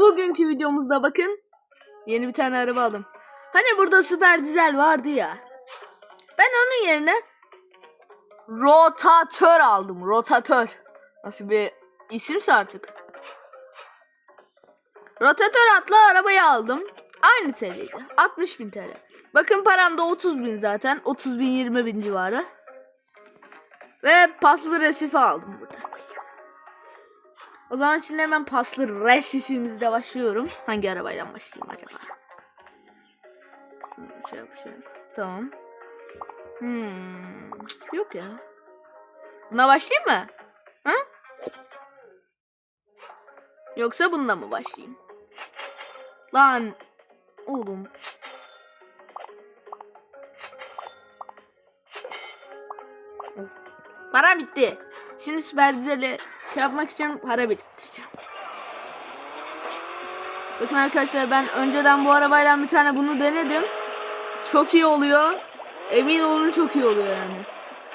bugünkü videomuzda bakın yeni bir tane araba aldım. Hani burada süper dizel vardı ya. Ben onun yerine rotatör aldım. Rotatör. Nasıl bir isimse artık. Rotatör adlı arabayı aldım. Aynı TL'ydi. 60 bin TL. Bakın param da 30 bin zaten. 30 bin 20 bin civarı. Ve paslı resifi aldım burada. O zaman şimdi hemen paslı resifimizde başlıyorum. Hangi arabayla başlayayım acaba? Şey şey yap. Tamam. Hmm. Yok ya. Buna başlayayım mı? Ha? Yoksa bununla mı başlayayım? Lan. Oğlum. Of. Para bitti. Şimdi süper dizeli şey yapmak için para biriktireceğim. Bakın arkadaşlar ben önceden bu arabayla bir tane bunu denedim. Çok iyi oluyor. Emin olun çok iyi oluyor yani.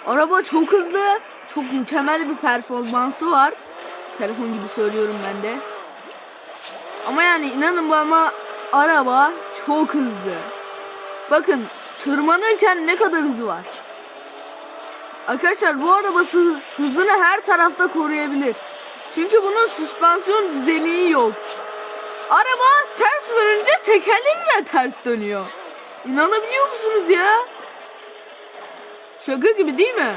Araba çok hızlı. Çok mükemmel bir performansı var. Telefon gibi söylüyorum ben de. Ama yani inanın bana araba çok hızlı. Bakın tırmanırken ne kadar hızı var. Arkadaşlar bu arabası hızını her tarafta koruyabilir. Çünkü bunun süspansiyon düzeni yok. Araba ters dönünce tekerleri de ters dönüyor. İnanabiliyor musunuz ya? Şaka gibi değil mi?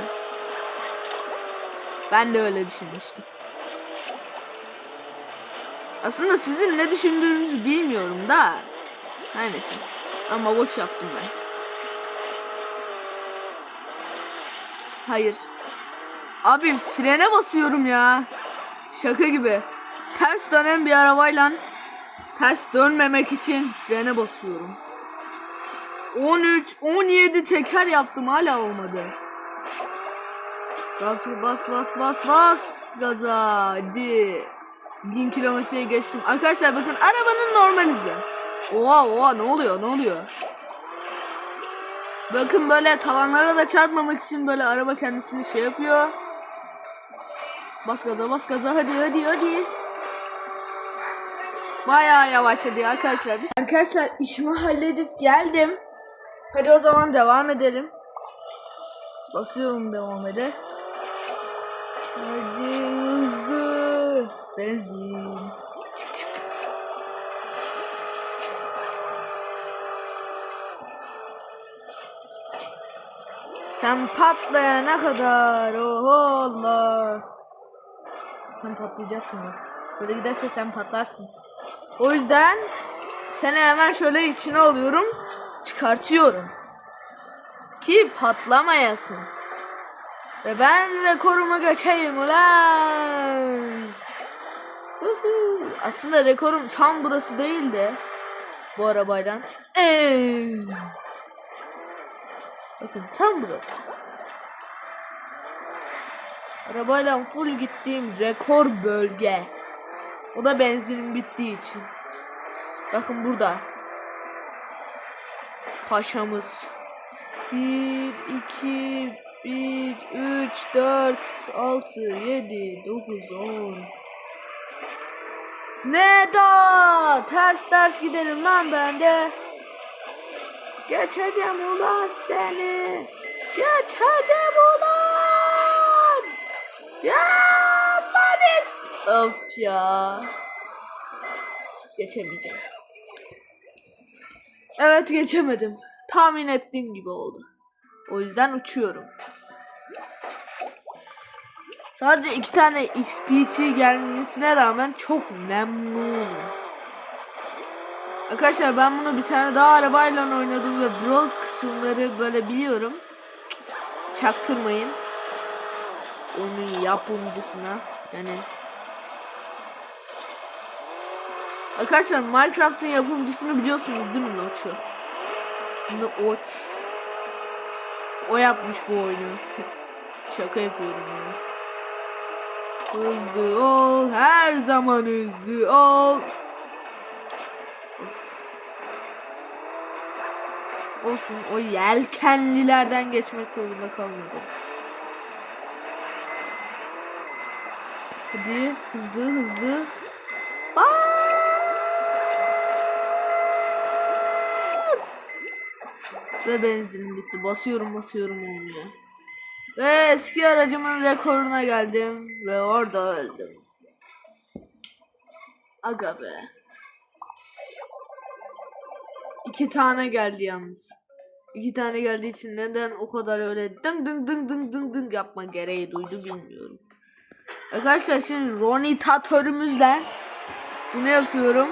Ben de öyle düşünmüştüm. Aslında sizin ne düşündüğünüzü bilmiyorum da. Her neyse. Ama boş yaptım ben. Hayır. Abi frene basıyorum ya. Şaka gibi. Ters dönen bir arabayla ters dönmemek için frene basıyorum. 13, 17 teker yaptım hala olmadı. Gaz bas bas bas bas gaza hadi. 1000 kilometreye geçtim. Arkadaşlar bakın arabanın normal hızı. Oha oha ne oluyor ne oluyor? Bakın böyle tavanlara da çarpmamak için böyle araba kendisini şey yapıyor. Bas gaza bas gaza hadi hadi hadi. Bayağı yavaşladı arkadaşlar. Biz... Arkadaşlar işimi halledip geldim. Hadi o zaman devam edelim. Basıyorum devam ede. Hadi hızlı. Benzin. Sen patlayana kadar oh Allah. Sen patlayacaksın bak. Böyle giderse sen patlarsın. O yüzden seni hemen şöyle içine alıyorum. Çıkartıyorum. Ki patlamayasın. Ve ben rekorumu geçeyim ulan. Aslında rekorum tam burası değil de bu arabayla. Eee. Bakın tam burası. Arabayla full gittiğim rekor bölge. O da benzinin bittiği için. Bakın burada. Paşamız. 1, 2, 1, 3, 4, 6, 7, 9, 10. Ne da? Ters ters gidelim lan ben de. Geçeceğim ulan seni. Geçeceğim ulan. Ya Maris. Of ya. Geçemeyeceğim. Evet geçemedim. Tahmin ettiğim gibi oldu. O yüzden uçuyorum. Sadece iki tane XPT gelmesine rağmen çok memnunum. Arkadaşlar ben bunu bir tane daha arabayla oynadım ve brawl kısımları böyle biliyorum. Çaktırmayın. Onun yapımcısına yani Arkadaşlar Minecraft'ın yapımcısını biliyorsunuz değil mi Noç'u? Noç. O yapmış bu oyunu. Şaka yapıyorum ya. Hızlı ol, her zaman hızlı ol. olsun o yelkenlilerden geçmek zorunda kalmadım. Hadi hızlı hızlı. Bas. Ve benzinim bitti. Basıyorum basıyorum onunla. Ve eski aracımın rekoruna geldim. Ve orada öldüm. Aga be. İki tane geldi yalnız. İki tane geldiği için neden o kadar öyle dın dın dın dın dın dın yapma gereği duydu bilmiyorum. Arkadaşlar şimdi ronitatörümüzle bunu yapıyorum.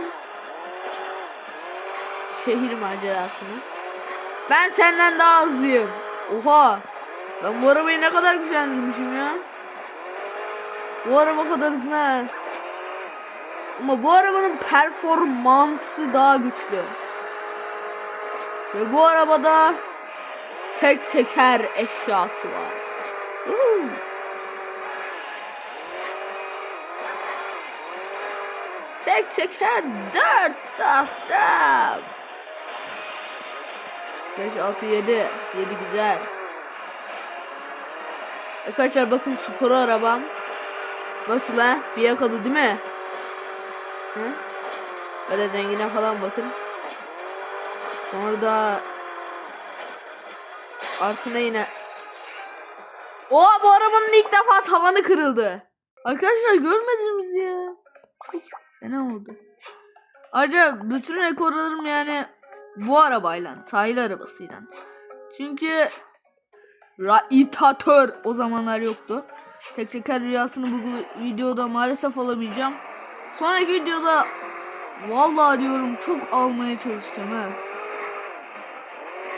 Şehir macerasını. Ben senden daha hızlıyım. Oha. Ben bu arabayı ne kadar güçlendirmişim ya. Bu araba kadar hızlı. Ama bu arabanın performansı daha güçlü. Ve bu arabada tek teker eşyası var. Tek teker dört stop. 5, 6, 7. 7 güzel. Arkadaşlar bakın spor arabam. Nasıl ha? Fiyakalı değil mi? Hı? Böyle rengine falan bakın. Sonra da artı yine. Oha bu arabanın ilk defa tavanı kırıldı. Arkadaşlar görmediniz ya. Fena oldu. Ayrıca bütün rekorlarım yani bu arabayla, sahil arabasıyla. Çünkü Raitatör o zamanlar yoktu. Tek teker rüyasını bu videoda maalesef alamayacağım. Sonraki videoda vallahi diyorum çok almaya çalışacağım ha.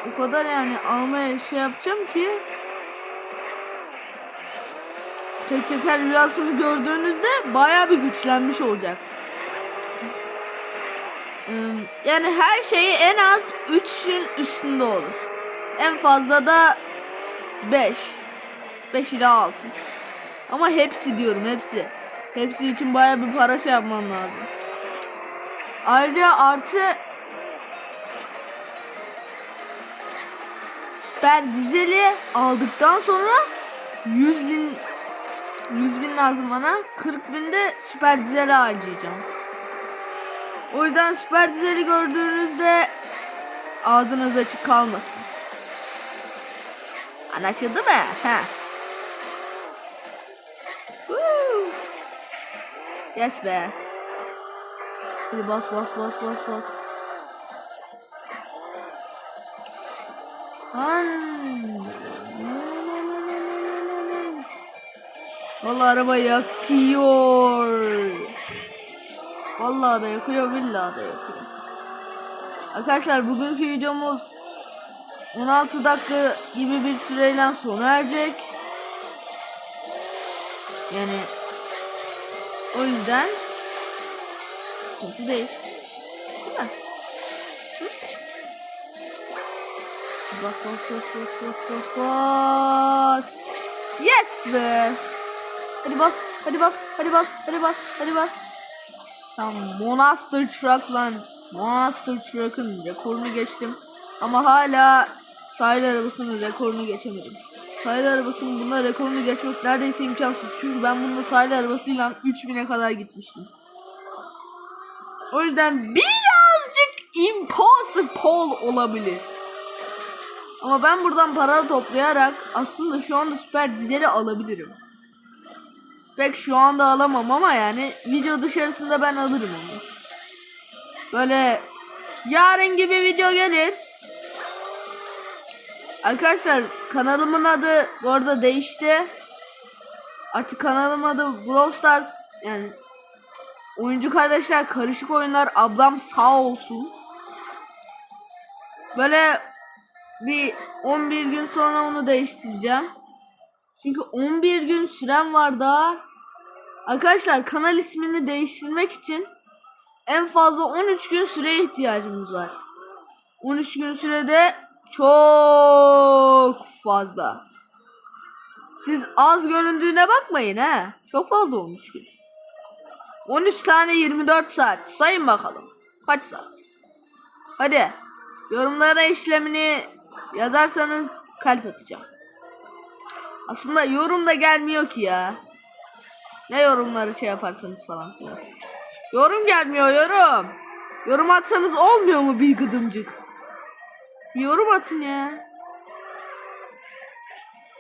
O kadar yani almaya şey yapacağım ki tek teker rüyasını gördüğünüzde baya bir güçlenmiş olacak. Yani her şeyi en az 3'ün üstünde olur. En fazla da 5. 5 ila 6. Ama hepsi diyorum hepsi. Hepsi için baya bir para şey yapmam lazım. Ayrıca artı süper dizeli aldıktan sonra 100 bin 100 bin lazım bana. 40 bin de süper dizeli harcayacağım. O yüzden süper dizeli gördüğünüzde ağzınız açık kalmasın. Anlaşıldı mı? Ha. Woo. Yes be. Hadi bas bas bas bas bas. Lan. Vallahi araba yakıyor. Vallahi da yakıyor, billahi da yakıyor. Arkadaşlar bugünkü videomuz 16 dakika gibi bir süreyle sona erecek. Yani o yüzden sıkıntı. Değil Bas bas bas bas bas bas bas. Yes be. Hadi bas, hadi bas, hadi bas, hadi bas, hadi bas. Tamam, Monster Truck lan. Monster Truck'ın rekorunu geçtim. Ama hala sahil arabasının rekorunu geçemedim. Sahil arabasının bunda rekorunu geçmek neredeyse imkansız. Çünkü ben bununla sahil arabasıyla 3000'e kadar gitmiştim. O yüzden birazcık impossible olabilir. Ama ben buradan para toplayarak aslında şu anda süper dizeli alabilirim. Pek şu anda alamam ama yani video dışarısında ben alırım onu. Böyle yarın gibi video gelir. Arkadaşlar kanalımın adı bu arada değişti. Artık kanalımın adı Brawl Stars yani oyuncu kardeşler karışık oyunlar ablam sağ olsun. Böyle bir 11 gün sonra onu değiştireceğim. Çünkü 11 gün süren var daha. Arkadaşlar kanal ismini değiştirmek için en fazla 13 gün süreye ihtiyacımız var. 13 gün sürede çok fazla. Siz az göründüğüne bakmayın ha. Çok fazla olmuş gün. 13 tane 24 saat. Sayın bakalım. Kaç saat? Hadi. Yorumlara işlemini yazarsanız kalp atacağım. Aslında yorum da gelmiyor ki ya. Ne yorumları şey yaparsanız falan filan. Yorum gelmiyor yorum. Yorum atsanız olmuyor mu bir gıdımcık? Yorum atın ya.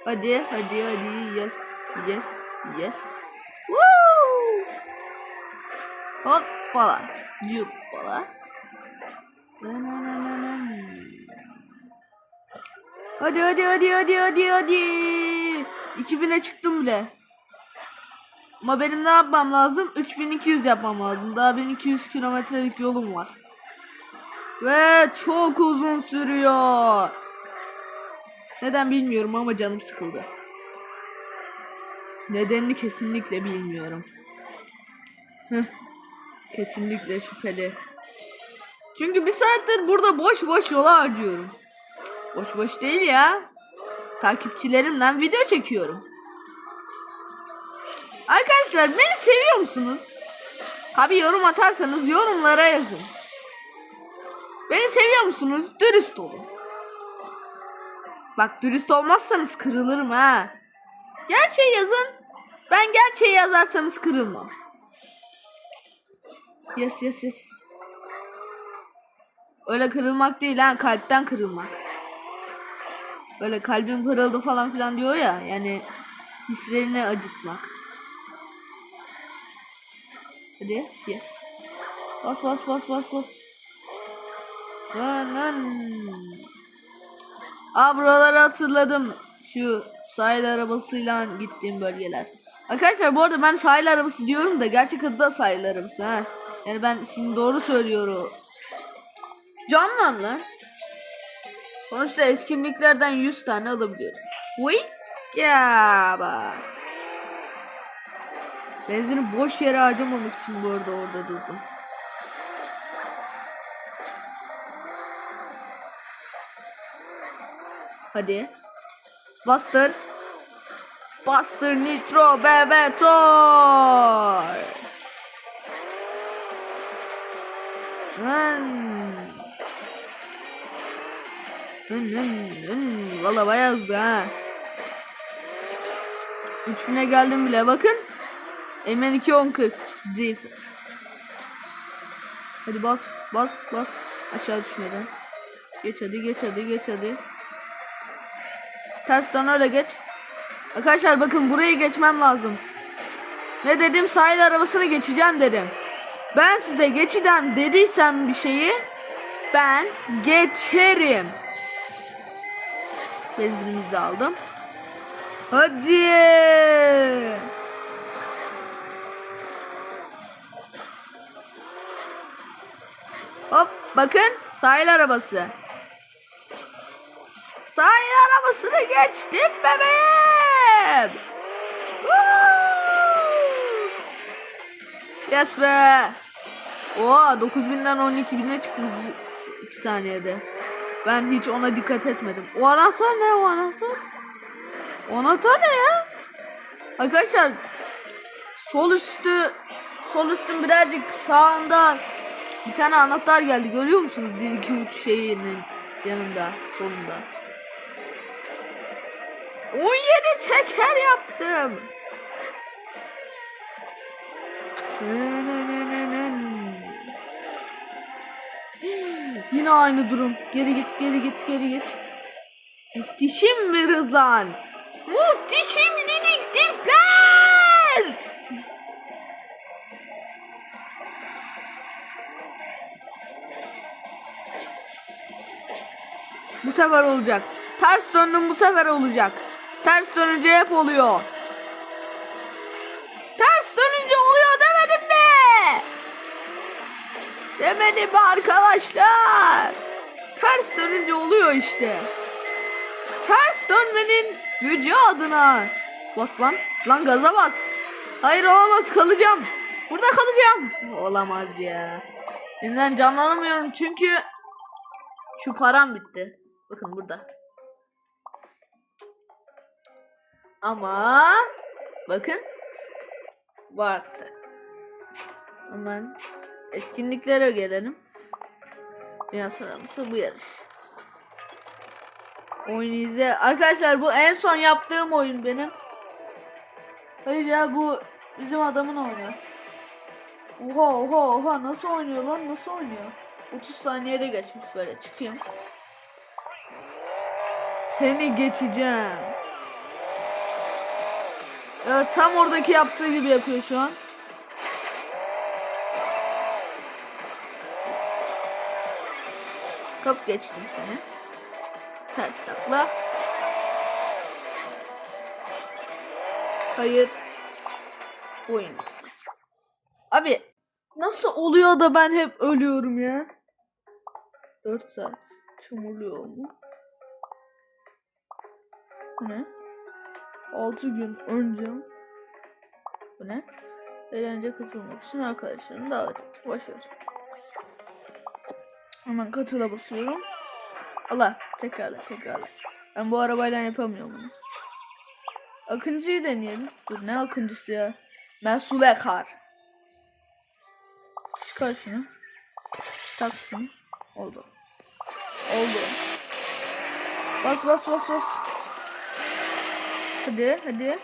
Hadi hadi hadi yes yes yes. Woo! Hoppala. Cuppala. Hadi hadi hadi hadi hadi hadi. 2000'e çıktım bile. Ama benim ne yapmam lazım? 3200 yapmam lazım. Daha 1200 kilometrelik yolum var. Ve çok uzun sürüyor. Neden bilmiyorum ama canım sıkıldı. Nedenini kesinlikle bilmiyorum. Heh, kesinlikle şüpheli. Çünkü bir saattir burada boş boş yola harcıyorum. Boş boş değil ya. Takipçilerimle video çekiyorum. Arkadaşlar beni seviyor musunuz? Tabi yorum atarsanız yorumlara yazın. Beni seviyor musunuz? Dürüst olun. Bak dürüst olmazsanız kırılırım ha. Gerçeği yazın. Ben gerçeği yazarsanız kırılmam. Yes yes yes. Öyle kırılmak değil ha kalpten kırılmak. Böyle kalbim kırıldı falan filan diyor ya yani hislerini acıtmak. Hadi yes. Bas bas bas bas bas. Lan lan. Aa buraları hatırladım. Şu sahil arabasıyla gittiğim bölgeler. Arkadaşlar bu arada ben sahil arabası diyorum da gerçek adı da sahil arabası ha. Yani ben şimdi doğru söylüyorum. Canlan lan. Sonuçta etkinliklerden 100 tane alabiliyoruz. Ya Benzini boş yere harcamamak için bu arada orada durdum. Hadi. Bastır. Bastır Nitro Bebetor. Hmm. Hın hın hın. Valla bayağı hızlı ha. 3000'e geldim bile bakın. MN2 1040. Defit. Hadi bas bas bas. Aşağı düşmeden. Geç hadi geç hadi geç hadi. Tersten öyle geç. Arkadaşlar bakın burayı geçmem lazım. Ne dedim sahil arabasını geçeceğim dedim. Ben size geçeceğim dediysem bir şeyi ben geçerim. Benzinimizi aldım. Hadi. Hop bakın sahil arabası. Sahil arabasını geçtim bebeğim. Yes be. Oha 9000'den 12000'e çıkmış 2 saniyede. Ben hiç ona dikkat etmedim. O anahtar ne o anahtar? O anahtar ne ya? Arkadaşlar sol üstü sol üstün birazcık sağında bir tane anahtar geldi. Görüyor musunuz? 1 2 3 şeyinin yanında, solunda. 17 teker yaptım. Yine aynı durum. Geri git, geri git, geri git. Muhteşem bir hızlan. Muhteşem dedektifler. Bu sefer olacak. Ters döndüm bu sefer olacak. Ters dönünce hep oluyor. Demedim mi arkadaşlar? Ters dönünce oluyor işte. Ters dönmenin gücü adına. Bas lan. Lan gaza bas. Hayır olamaz kalacağım. Burada kalacağım. Olamaz ya. Yeniden canlanamıyorum çünkü şu param bitti. Bakın burada. Ama bakın bu. Hemen etkinliklere gelelim. Dünya sıralaması bu yarış. Oyun izle. Arkadaşlar bu en son yaptığım oyun benim. Hayır ya bu bizim adamın oyunu. Oha oha oha nasıl oynuyor lan nasıl oynuyor? 30 saniyede geçmiş böyle çıkayım. Seni geçeceğim. Evet, tam oradaki yaptığı gibi yapıyor şu an. Hop geçtim seni. Ters takla. Hayır. Oyun. Abi nasıl oluyor da ben hep ölüyorum ya? 4 saat. Çamurluyor mu? Bu ne? 6 gün önce. Bu ne? Eğlence katılmak için arkadaşlarını davet et. Ver. Hemen katıla basıyorum. Allah tekrarla tekrarla. Ben bu arabayla yapamıyorum bunu. Akıncı'yı deneyelim. Dur ne akıncısı ya? Mesule kar. Çıkar şunu. Tak şunu. Oldu. Oldu. Bas bas bas bas. Hadi hadi.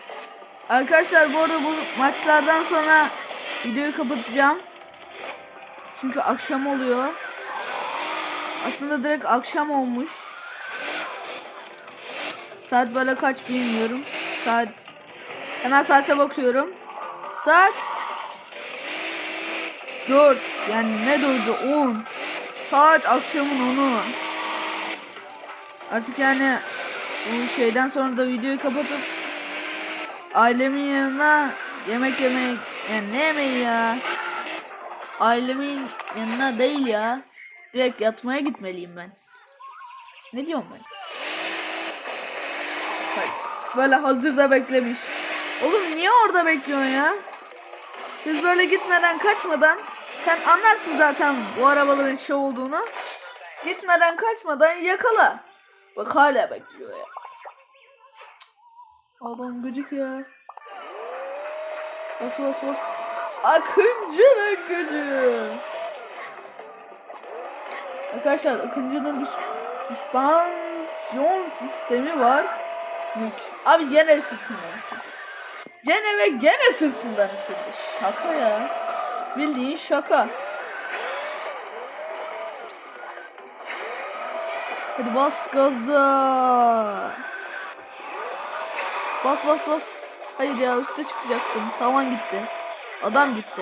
Arkadaşlar bu arada bu maçlardan sonra videoyu kapatacağım. Çünkü akşam oluyor. Aslında direkt akşam olmuş. Saat böyle kaç bilmiyorum. Saat hemen saate bakıyorum. Saat 4 yani ne 4'ü 10. Saat akşamın 10'u. Artık yani bu şeyden sonra da videoyu kapatıp ailemin yanına yemek yemeyi yani ne yemeği ya? Ailemin yanına değil ya. Direkt yatmaya gitmeliyim ben. Ne diyorum ben? Bak, böyle hazırda beklemiş. Oğlum niye orada bekliyorsun ya? Biz böyle gitmeden kaçmadan sen anlarsın zaten bu arabaların şey olduğunu. Gitmeden kaçmadan yakala. Bak hala bekliyor ya. Adam gıcık ya. Bas bas bas. Akıncı'nın gücü. Arkadaşlar Akıncı'nın bir sü- süspansiyon sistemi var. Mük. Abi gene sırtından ısırdı. Gene ve gene sırtından ısırdı. Şaka ya. Bildiğin şaka. Hadi bas gaza. Bas bas bas. Hayır ya üste çıkacaktım. Tavan gitti. Adam gitti.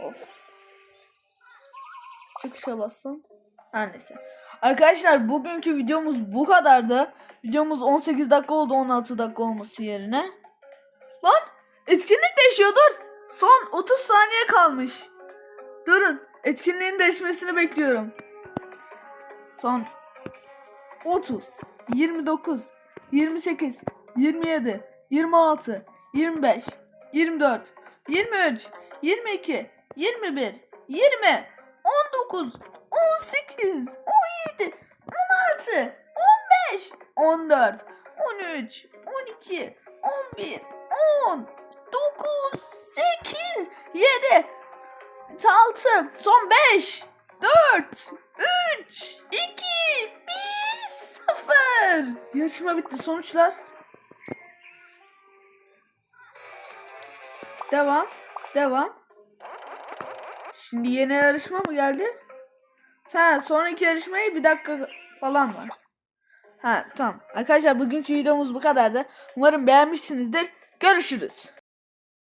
Of. Çıkışa bassın. Her neyse. Arkadaşlar bugünkü videomuz bu kadardı. Videomuz 18 dakika oldu 16 dakika olması yerine. Lan etkinlik değişiyor dur. Son 30 saniye kalmış. Durun. Etkinliğin değişmesini bekliyorum. Son 30, 29, 28, 27, 26, 25, 24, 23, 22, 21, 20, 19, 18, 17, 16, 15, 14, 13, 12, 11, 10, 9, 8, 7, 6, son 5, 4, 3, 2, 1, 0. Yarışma bitti. Sonuçlar. Devam. Devam. Şimdi yeni yarışma mı geldi? Ha, sonraki yarışmaya bir dakika falan var. Ha tamam. Arkadaşlar bugünkü videomuz bu kadardı. Umarım beğenmişsinizdir. Görüşürüz.